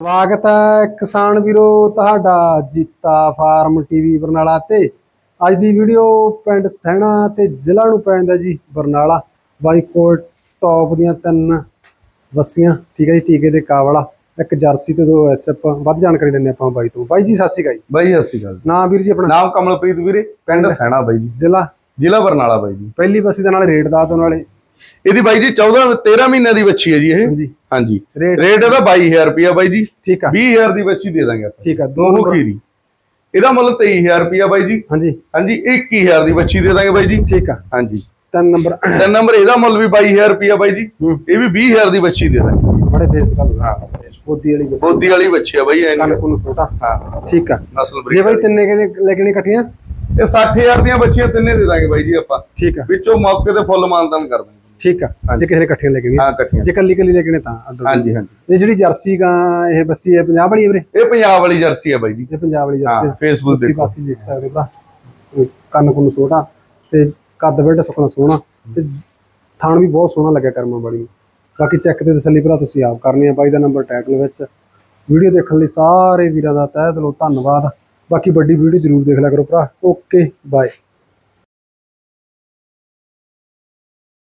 ਸਵਾਗਤ ਹੈ ਕਿਸਾਨ ਵੀਰੋ ਤੁਹਾਡਾ ਜੀਤਾ ਫਾਰਮ ਟੀਵੀ ਬਰਨਾਲਾ ਤੇ। ਅੱਜ ਦੀ ਵੀਡੀਓ ਪਿੰਡ ਸਹਿਣਾ ਤੇ ਜ਼ਿਲ੍ਹਾ ਨੂੰ ਪੈਂਦਾ ਜੀ ਬਰਨਾਲਾ। ਬਾਈ ਕੋਲ ਟੌਪ ਦੀਆਂ ਤਿੰਨ ਵਸੀਆਂ ਠੀਕ ਹੈ ਜੀ ਟੀਕੇ ਦੇ ਕਾਵਲਾ ਇੱਕ ਜਰਸੀ ਤੇ ਦੋ ਐਸਐਫ। ਵੱਧ ਜਾਣਕਾਰੀ ਲੈਣੇ ਆਪਾਂ ਬਾਈ ਤੋਂ। ਬਾਈ ਜੀ ਸਤਿ ਸ਼੍ਰੀ ਅਕਾਲ ਜੀ। ਬਾਈ ਸਤਿ ਸ਼੍ਰੀ ਅਕਾਲ ਨਾਮ ਵੀਰ ਜੀ ਆਪਣਾ? ਨਾਮ ਕਮਲਪ੍ਰੀਤ ਵੀਰੇ ਪਿੰਡ ਸੈਣਾ ਬਾਈ ਜੀ। ਜ਼ਿਲ੍ਹਾ? ਜ਼ਿਲ੍ਹਾ ਬਰਨਾਲਾ ਬਾਈ ਜੀ। ਪਹਿਲੀ ਵਸੀ ਦੇ ਨਾਲ ਰੇਟ ਦਾ ਤੋਂ ਨਾਲੇ। ਇਹਦੀ ਬਾਈ ਜੀ 14 13 ਮਹੀਨਿਆਂ ਦੀ ਬੱਚੀ ਹੈ ਜੀ ਇਹ। ਹਾਂਜੀ। ਰੇਟ ਇਹਦਾ 22000 ਰੁਪਿਆ ਬਾਈ ਜੀ। ਠੀਕ ਆ। 20000 ਦੀ ਬੱਚੀ ਦੇ ਦਾਂਗੇ ਆਪਾਂ। ਠੀਕ ਆ ਦੋ ਖੀਰੀ। ਇਹਦਾ ਮੁੱਲ 23000 ਰੁਪਿਆ ਬਾਈ ਜੀ। ਹਾਂਜੀ। ਹਾਂਜੀ 21000 ਦੀ ਬੱਚੀ ਦੇ ਦਾਂਗੇ ਬਾਈ ਜੀ। ਠੀਕ ਆ। ਹਾਂਜੀ। ਤਿੰਨ ਨੰਬਰ। ਤਿੰਨ ਨੰਬਰ ਇਹਦਾ ਮੁੱਲ ਵੀ 22000 ਰੁਪਿਆ ਬਾਈ ਜੀ। ਇਹ ਵੀ 20000 ਦੀ ਬੱਚੀ ਦੇ ਦਾਂਗੇ। ਬੜੇ ਫੇਸ ਗੱਲ। ਹਾਂ। ਬੋਦੀ ਵਾਲੀ ਵਸੀ ਬੋਦੀ ਵਾਲੀ ਬੱਚੀ ਆ ਬਾਈ ਐ ਕੰਨ ਕੁੰਨ ਛੋਟਾ। ਹਾਂ। ਠੀਕ ਆ। ਨਸਲ ਜੇ ਬਰੀਡ ਬਾਈ ਤਿੰਨੇ ਕਿਨੇ ਲੈਕਣੇ ਇਕੱਠੀਆਂ ਇਹ 60000 ਦੀਆਂ ਬੱਚੀਆਂ ਤਿੰਨੇ ਦੇ ਦਾਂਗੇ ਬਾਈ ਜੀ ਆਪਾਂ। ਠੀਕ ਆ। ਵਿੱਚੋਂ ਮੌਕੇ ਤੇ ਫੁੱਲ ਮਾਨਦਾਨ ਕਰ ਦਾਂਗੇ। ਠੀਕ ਆ ਜੇ ਕਿਸੇ ਨੇ ਇਕੱਠੀਆਂ ਲੈਕਣੀਆਂ ਹਾਂ ਇਕੱਠੀਆਂ। ਜੇ ਕੱਲੀ ਕੱਲੀ ਲੈਕਣੇ ਤਾਂ ਅੱਡ ਅੱਡ। ਹਾਂਜੀ ਹਾਂਜੀ। ਇਹ ਜਿਹੜੀ ਜਰਸੀ ਗਾਂ ਇਹ ਬੱਸੀ ਹੈ ਪੰਜਾਬ ਵਾਲੀ ਹੈ ਵੀਰੇ? ਇਹ ਪੰਜਾਬ ਵਾਲੀ ਜਰਸੀ ਆ ਬਾਈ ਜੀ। ਇਹ ਪੰਜਾਬ ਵਾਲੀ ਜਰਸੀ ਹਾਂ ਫੇਸਬੁੱਕ ਦੇਖੋ। ਬਾਕੀ ਦੇਖ ਸਕਦੇ ਭਰਾ। ਕੰਨ ਕੁੰਨ ਛੋਟਾ ਤੇ ਕੱਦ ਬੈਡ ਸੁਖਣਾ ਸੋਹਣਾ ਤੇ ਥਾਣ ਵੀ ਬਹੁਤ ਸੋਹਣਾ ਲੱਗਿਆ ਕਰਮਾਂ ਵਾਲੀ। ਨੂੰ। ਬਾਕੀ ਚੈੱਕ ਤੇ ਤਸੱਲੀ ਭਰਾ ਤੁਸੀਂ ਆਪ ਕਰਨੀ ਆ ਬਾਈ ਦਾ ਨੰਬਰ ਟਾਈਟਲ ਵਿੱਚ। ਵੀਡੀਓ ਦੇਖਣ ਲਈ ਸਾਰੇ ਵੀਰਾਂ ਦਾ ਤਹਿ ਦਿਲੋਂ ਧੰਨਵਾਦ। ਬਾਕੀ ਵੱਡੀ ਵੀਡੀਓ ਜ਼ਰੂਰ ਦੇਖ ਲਿਆ ਕਰੋ ਭਰਾ। Okay bye